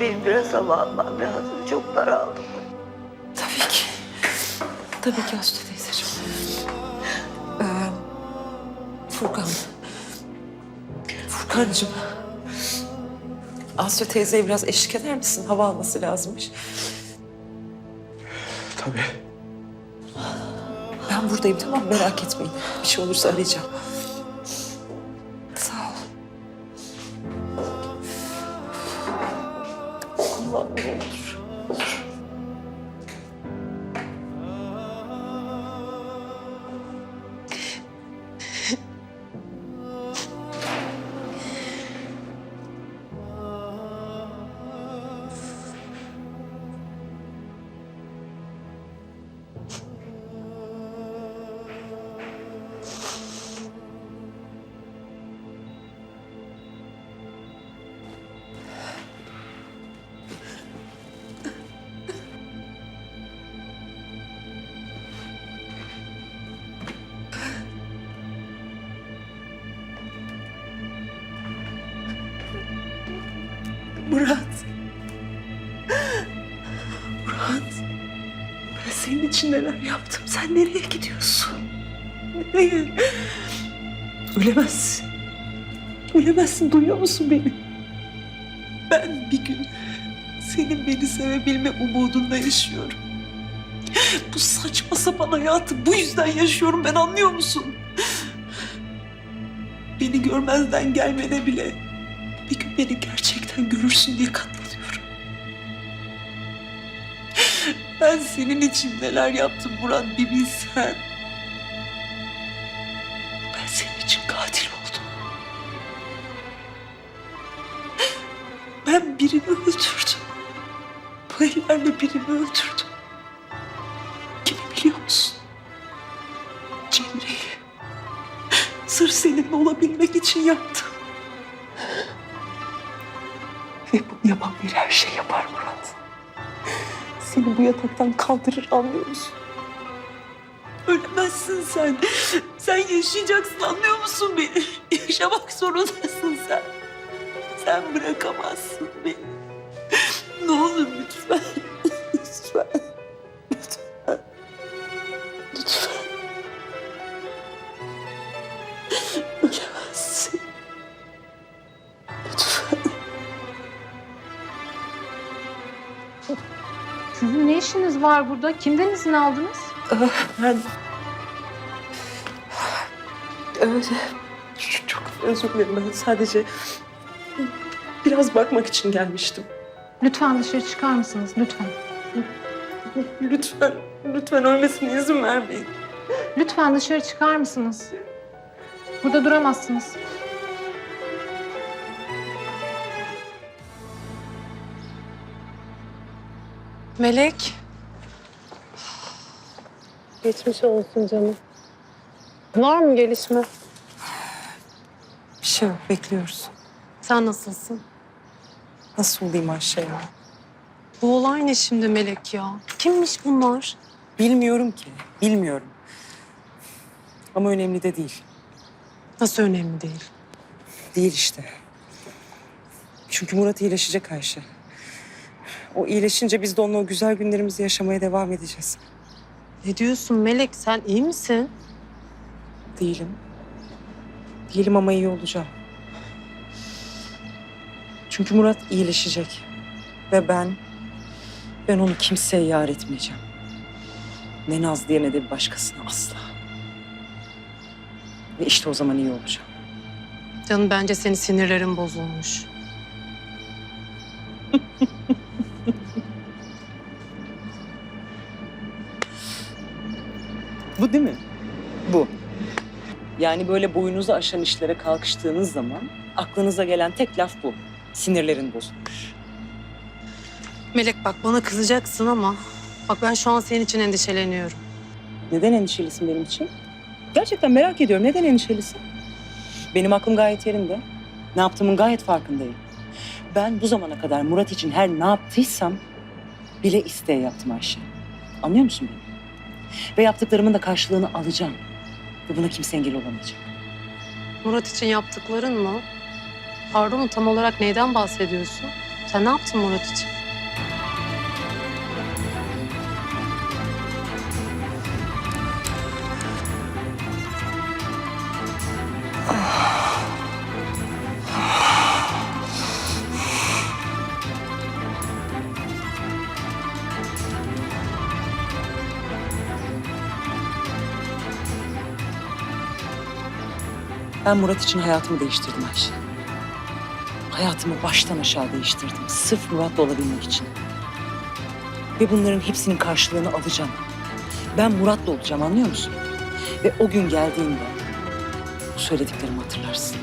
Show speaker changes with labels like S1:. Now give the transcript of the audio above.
S1: Benim biraz hava almam lazım. Çok daraldım.
S2: Tabii ki. Tabii ki Aslı teyzeciğim. Ee, Furkan. Furkancığım. Aslı teyzeye biraz eşlik eder misin? Hava alması lazımmış.
S3: Tabii.
S2: Ben buradayım tamam mı? Merak etmeyin. Bir şey olursa arayacağım. Murat. Ben senin için neler yaptım. Sen nereye gidiyorsun? Nereye? Ölemezsin. Ölemezsin. Duyuyor musun beni? Ben bir gün senin beni sevebilme umudunda yaşıyorum. Bu saçma sapan hayatı bu yüzden yaşıyorum ben anlıyor musun? Beni görmezden gelmene bile bir gün beni gerçekten görürsün diye katlanıyorum. Ben senin için neler yaptım Murat bir bilsen. Ben senin için katil oldum. Ben birini öldürdüm. Bu ellerle birini öldürdüm. Kimi biliyor musun? Cemre'yi. Sırf seninle olabilmek için yaptım. Ve bunu yapan bir her şey yapar Murat. Seni bu yataktan kaldırır anlıyor musun? Ölemezsin sen. Sen yaşayacaksın anlıyor musun beni? Yaşamak zorundasın sen. Sen bırakamazsın beni. Ne olur lütfen. Lütfen. Lütfen. Lütfen. Ölemezsin. Lütfen.
S4: Sizin ne işiniz var burada? Kimden izin aldınız?
S2: Ben... Evet. Çok özür dilerim ben sadece biraz bakmak için gelmiştim.
S4: Lütfen dışarı çıkar mısınız? Lütfen.
S2: Lütfen, lütfen ölmesine izin vermeyin.
S4: Lütfen dışarı çıkar mısınız? Burada duramazsınız.
S5: Melek. Geçmiş olsun canım. Var mı gelişme?
S2: Bir şey yok, bekliyoruz.
S5: Sen nasılsın?
S2: Nasıl olayım Ayşe ya?
S5: Bu olay ne şimdi Melek ya? Kimmiş bunlar?
S2: Bilmiyorum ki, bilmiyorum. Ama önemli de değil.
S5: Nasıl önemli değil?
S2: Değil işte. Çünkü Murat iyileşecek Ayşe. O iyileşince biz de onunla o güzel günlerimizi yaşamaya devam edeceğiz.
S5: Ne diyorsun Melek? Sen iyi misin?
S2: Değilim. Değilim ama iyi olacağım. Çünkü Murat iyileşecek. Ve ben, ben onu kimseye yar etmeyeceğim. Ne Nazlı'ya ne de bir başkasına asla. Ve işte o zaman iyi olacağım.
S5: Canım bence senin sinirlerin bozulmuş.
S2: Bu değil mi? Bu. Yani böyle boyunuzu aşan işlere kalkıştığınız zaman aklınıza gelen tek laf bu. Sinirlerin bozulmuş.
S5: Melek bak bana kızacaksın ama bak ben şu an senin için endişeleniyorum.
S2: Neden endişelisin benim için? Gerçekten merak ediyorum. Neden endişelisin? Benim aklım gayet yerinde. Ne yaptığımın gayet farkındayım. Ben bu zamana kadar Murat için her ne yaptıysam bile isteye yaptım Ayşe. Anlıyor musun beni? Ve yaptıklarımın da karşılığını alacağım. Ve buna kimse engel olamayacak.
S5: Murat için yaptıkların mı? Pardon tam olarak neyden bahsediyorsun? Sen ne yaptın Murat için?
S2: Ben Murat için hayatımı değiştirdim Ayşe. Hayatımı baştan aşağı değiştirdim. Sırf Murat'la olabilmek için. Ve bunların hepsinin karşılığını alacağım. Ben Murat'la olacağım anlıyor musun? Ve o gün geldiğinde bu söylediklerimi hatırlarsın.